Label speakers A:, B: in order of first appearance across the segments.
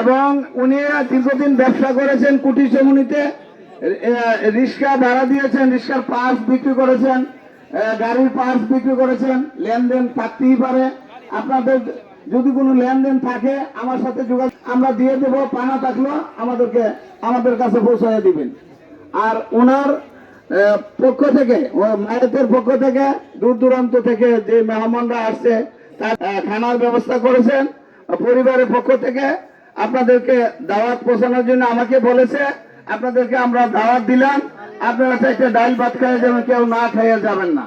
A: এবং উনি দীর্ঘদিন ব্যবসা করেছেন কুটির চমুনিতে রিক্সা ভাড়া দিয়েছেন রিক্সার পার্স বিক্রি করেছেন গাড়ির পার্স বিক্রি করেছেন লেনদেন থাকতেই পারে। আপনাদের যদি কোনো লেনদেন থাকে আমার সাথে যোগাযোগ আমরা দিয়ে দেব পানা থাকল আমাদেরকে আমাদের কাছে পৌঁছায় দিবেন। আর ওনার পক্ষ থেকে, ও মায়ের পক্ষ থেকে, দূর দূরান্ত থেকে যে মেহমানরা আসছে, তার খানার ব্যবস্থা করেছেন। পরিবারের পক্ষ থেকে আপনাদেরকে দাওয়াত পৌঁছানোর জন্য আমাকে বলেছে, আপনাদেরকে আমরা দাওয়াত দিলাম। আপনারা চাইতে ডাল ভাত খাইয়ে যাবেন, কেউ না খাইয়ে যাবেন না।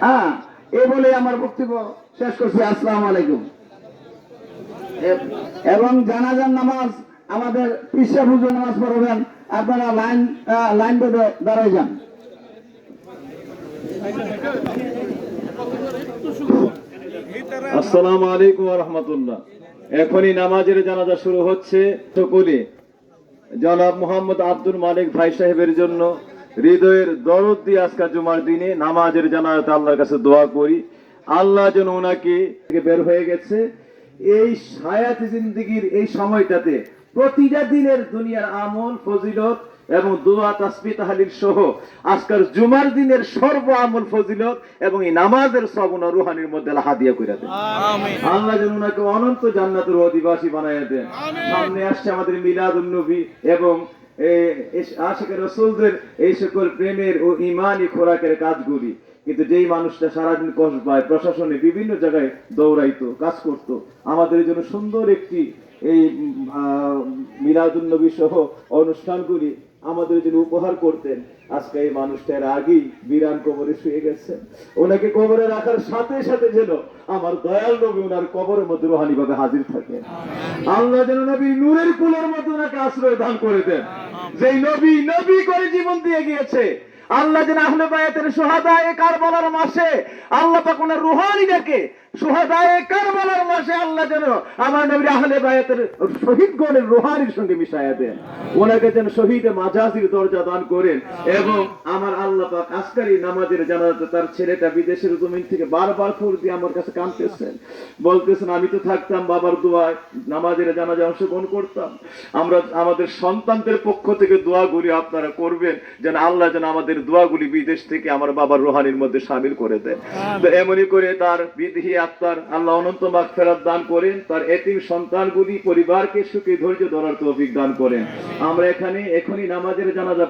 A: হ্যাঁ এই বলে আমার বক্তব্য শেষ করছি। আসসালামু আলাইকুম। এ- এবং জানাজার নামাজ আমাদের পিসা পুজো নামাজ পড়বেন। আপনারা লাইন লাইন বেঁধে দাঁড়ায় যান।
B: আসসালামু আলাইকুম রহমতুল্লাহ। এখনই নামাজের জানাজা শুরু হচ্ছে। সকলে, জনাব মোহাম্মদ আব্দুল মালিক ভাই সাহেবের জন্য হৃদয়ের দরদ দিয়ে আজকাল জুমার দিনে নামাজের জানাজাতে আল্লাহর কাছে দোয়া করি। আল্লাহ যেন ওনাকে বের হয়ে গেছে। এই সায়াত জিন্দিগির এই সময়টাতে প্রতিটা দিনের দুনিয়ার আমল ফজিলত এবং দোয়া তাসবি তাহালির সহ আজকাল জুমার দিনের সর্ব আমল ফজিলত এবং এই নামাজের সবনা রুহানির মধ্যে হাদিয়া করে দেন। আল্লাহ যেন ওনাকে অনন্ত জান্নাতের অধিবাসী বানাইয়া দেন। সামনে আসছে আমাদের মিলাদুন নবী এবং আশেখের রসুলদের এই সকল প্রেমের ও ইমানি খোরাকের কাজগুলি। কিন্তু যেই মানুষটা সারাদিন কষ্ট পায় প্রশাসনে বিভিন্ন জায়গায় দৌড়াইতো কাজ করত আমাদের জন্য সুন্দর একটি এই মিলাদুন নবী সহ অনুষ্ঠানগুলি আমাদের জন্য উপহার করতেন। আজকে এই মানুষটার আগেই বিরান কবরে শুয়ে গেছেন ওনাকে কবরে রাখার সাথে সাথে যেন আমার দয়াল নবী ওনার কবরের মধ্যে রোহানি ভাবে হাজির থাকে আল্লাহ যেন নবী নূরের কুলের মধ্যে ওনাকে আশ্রয় দান করে দেন। যে নবী নবী করে জীবন দিয়ে গিয়েছে, আল্লাহ যেন আহলে বায়াতের সোহাদায়ে কারবালার মাসে আল্লাহ পাক ওনার রুহানি ডাকে সোহাদায়ে কারবালার মাসে আল্লাহ যেন। আমার নবীর আহলে বায়াতের শহীদ গণের রুহানির সঙ্গে মিশাইয়া দেন। ওনাকে যেন শহীদে মাজাজির দরজা দান করেন এবং আমার আল্লাহ পাক আজকারি নামাজের জানাতে তার ছেলেটা বিদেশের জমিন থেকে বারবার ফোর দিয়ে আমার কাছে কাঁদতেছেন বলতেছেন, আমি তো থাকতাম বাবার দোয়ায়, নামাজের জানাজে অংশগ্রহণ করতাম। আমরা আমাদের সন্তানদের পক্ষ থেকে দোয়াগুলি আপনারা করবেন, যেন আল্লাহ যেন আমাদের দোয়াগুলি বিদেশ থেকে আমার বাবার রোহানির মধ্যে সামিল করে দেন। তো এমনই করে তার বিধি আত্মার আল্লাহ অনন্ত মাগ ফেরত দান করেন, তার এতিম সন্তানগুলি পরিবারকে সুখী ধৈর্য ধরার তৌফিক দান করেন আমরা এখানে এখনই নামাজের জানাজা।